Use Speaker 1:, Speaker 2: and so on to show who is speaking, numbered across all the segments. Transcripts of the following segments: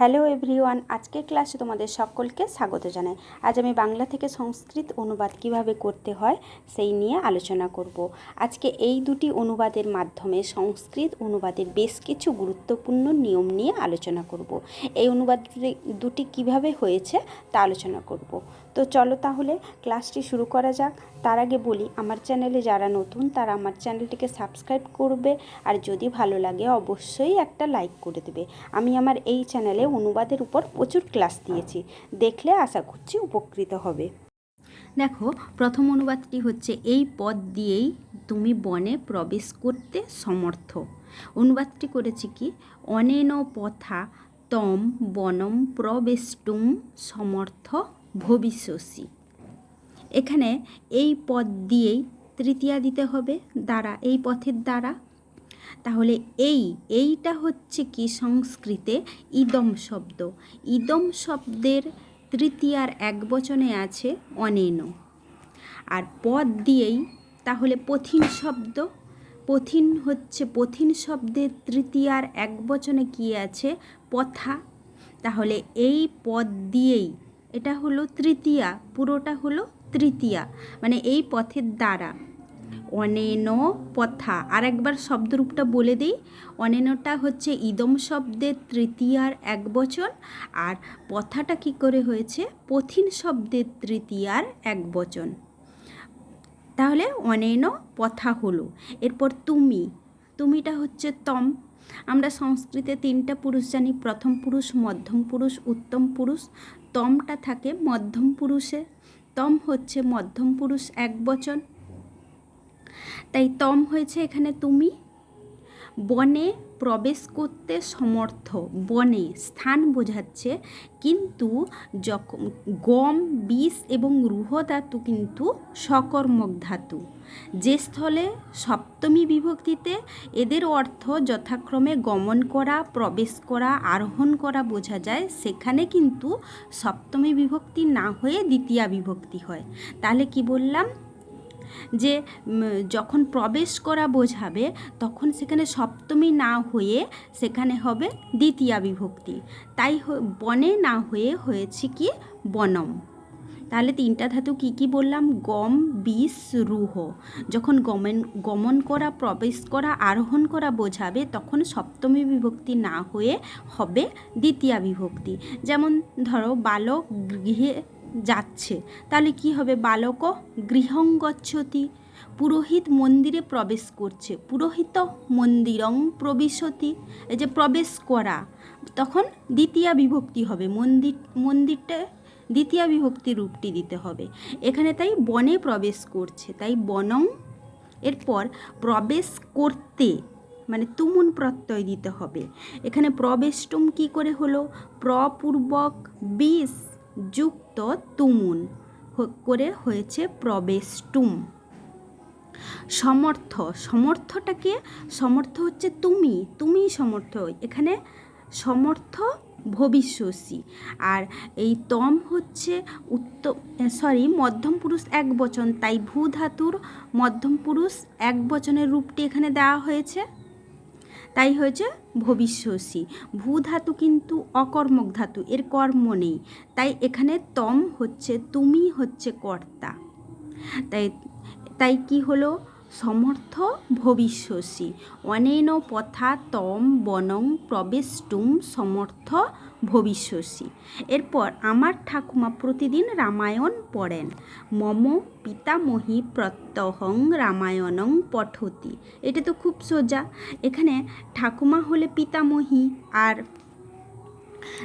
Speaker 1: Hello everyone আজকের ক্লাসে তোমাদের সকলকে স্বাগত জানাই। আজ আমি বাংলা থেকে সংস্কৃত অনুবাদ কীভাবে করতে হয় সেই নিয়ে আলোচনা করব। আজকে এই দুটি অনুবাদের মাধ্যমে সংস্কৃত অনুবাদের বেশ কিছু গুরুত্বপূর্ণ নিয়ম নিয়ে আলোচনা করব। এই অনুবাদ দুটি- কীভাবে হয়েছে তা আলোচনা করব। তো চলো তাহলে ক্লাসটি শুরু করা যাক। তার আগে বলি, আমার চ্যানেলে যারা নতুন, তারা আমার চ্যানেলটিকে সাবস্ক্রাইব করবে। আর যদি ভালো লাগে, অবশ্যই একটা লাইক করে দেবে। আমি আমার এই চ্যানেলে অনুবাদের উপর প্রচুর ক্লাস দিয়েছি। দেখলে আশা করছি উপকৃত হবে। দেখো, প্রথম অনুবাদটি হচ্ছে, এই পদ দিয়েই তুমি বনে প্রবেশ করতে সমর্থ। অনুবাদটি করেছি কি? অনেন পথা তম বনম প্রবেষ্টুম সমর্থ ভবিষ্যসি। এখানে এই পদ দিয়েই তৃতীয়া দিতে হবে, দ্বারা, এই পথের দ্বারা। তাহলে এই, এইটা হচ্ছে কি সংস্কৃতে ইদম শব্দ। ইদম শব্দের তৃতীয়ার এক বচনে আছে অনেন। আর পদ দিয়েই তাহলে পথিন শব্দ। পথিন হচ্ছে, পথিন শব্দের তৃতীয়ার এক বচনে কি আছে? পথা। তাহলে এই পদ দিয়েই এটা হলো তৃতীয়া, পুরোটা হলো তৃতীয়া মানে এই পথের দ্বারা। অনেন পথা। আর একবার শব্দরূপটা বলে দিই। অনেনটা হচ্ছে ইদম শব্দের তৃতীয়ার এক বচন, আর পথাটা কি করে হয়েছে? পথিন শব্দের তৃতীয়ার এক বচন। তাহলে অনেন পথা হলো। এরপর তুমি। তুমিটা হচ্ছে তম। আমরা সংস্কৃতে তিনটা পুরুষ জানি, প্রথম পুরুষ, মধ্যম পুরুষ, উত্তম পুরুষ। তমটা থাকে মধ্যম পুরুষে। তম হচ্ছে মধ্যম পুরুষ এক বচন। তাই তম হয়েছে এখানে তুমি। বনে প্রবেশ করতে সমর্থ। বনে স্থান বোঝাচ্ছে কিন্তু যখন গম, বিষ এবং রুহ ধাতু কিন্তু সকর্মক ধাতু। যে স্থলে সপ্তমী বিভক্তিতে এদের অর্থ যথাক্রমে গমন করা, প্রবেশ করা, আরোহণ করা বোঝা যায়, সেখানে কিন্তু সপ্তমী বিভক্তি না হয়ে দ্বিতীয়া বিভক্তি হয়। তাহলে কি বললাম? যে যখন প্রবেশ করা বোঝাবে, তখন সেখানে সপ্তমী না হয়ে সেখানে হবে দ্বিতীয়া বিভক্তি। তাই বনে না হয়ে হয়েছে কি? বনম। তাহলে তিনটা ধাতু কি কি বললাম? গম, বিষ, রুহ। যখন গমন গমন করা, প্রবেশ করা, আরোহণ করা বোঝাবে, তখন সপ্তমী বিভক্তি না হয়ে হবে দ্বিতীয়া বিভক্তি। যেমন ধরো, বালক গৃহে যাচ্ছে। তাহলে কি হবে বালক? গৃহং গচ্ছতি পুরোহিত মন্দিরে প্রবেশ করছে। পুরোহিত মন্দিরং প্রবিশতি। এই যে প্রবেশ করা, তখন দ্বিতীয় বিভক্তি হবে। মন্দির, মন্দিরটা দ্বিতীয় বিভক্তি রূপটি দিতে হবে। এখানে তাই বনে প্রবেশ করছে। তাই বনং, এরপর প্রবেশ করতে মানে তুমুন প্রত্যয় দিতে হবে। এখানে প্রবেশটুম কি করে হলো? প্রপূর্বক বিষ যুক্ত তুমুন করে হয়েছে প্রবেশটুম। সমর্থ, সমর্থটাকে, সমর্থ হচ্ছে তুমি তুমি সমর্থ। এখানে সমর্থ ভবিষ্যসী। আর এই তম হচ্ছে উত্তম সরি মধ্যম পুরুষ এক বচন। তাই ভূ ধাতুর মধ্যম পুরুষ এক বচনের রূপটি এখানে দেওয়া হয়েছে। তাই হয়েছে ভবিষ্যসী। ভূ ধাতু কিন্তু অকর্মক ধাতু, এর কর্ম নেই। তাই এখানে তম হচ্ছে, তুমি হচ্ছে কর্তা। তাই তাই কি হলো? সমর্থ ভবিষ্যসী। অনেন পথা তম বনং প্রবেষ্টুম সমর্থ ভবিষ্যসী। এরপর আমার ঠাকুমা প্রতিদিন রামায়ণ পড়েন। মম পিতামহী প্রত্যহং রামায়ণং পঠতি। এটা তো খুব সোজা। এখানে ঠাকুমা হলে পিতামহী আর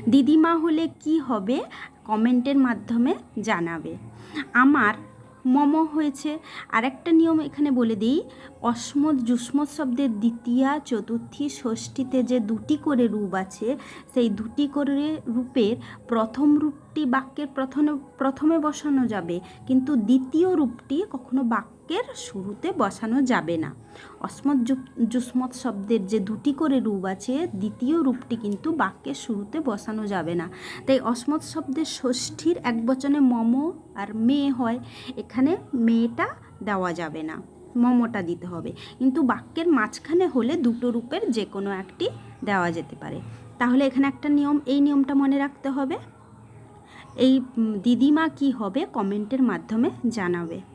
Speaker 1: দিদিমা হলে কি হবে? কমেন্টের মাধ্যমে জানাবে। আমার মম হয়েছে। আরেকটা নিয়ম এখানে বলে দিই অসমত যুষ্মত শব্দের দ্বিতীয়া, চতুর্থী, ষষ্ঠীতে যে দুটি করে রূপ আছে, সেই দুটি করে রূপের প্রথম রূপটি বাক্যের প্রথমে প্রথমে বসানো যাবে। কিন্তু দ্বিতীয় রূপটি কখনো বাক্যের শুরুতে বসানো যাবে না। অসমত যু- শব্দের যে দুটি করে রূপ আছে, দ্বিতীয় রূপটি কিন্তু বাক্যের শুরুতে বসানো যাবে না। তাই অসমত শব্দের ষষ্ঠীর এক বচনে মম আর মেয়ে হয়, এখানে মেয়েটা দেওয়া যাবে না, মমটা দিতে হবে। কিন্তু বাক্যের মাঝখানে হলে দুটো রূপের যে কোনো একটি দেওয়া যেতে পারে। তাহলে এখানে একটা নিয়ম, এই নিয়মটা মনে রাখতে হবে। এই দিদিমা কি হবে কমেন্টের মাধ্যমে জানাবে।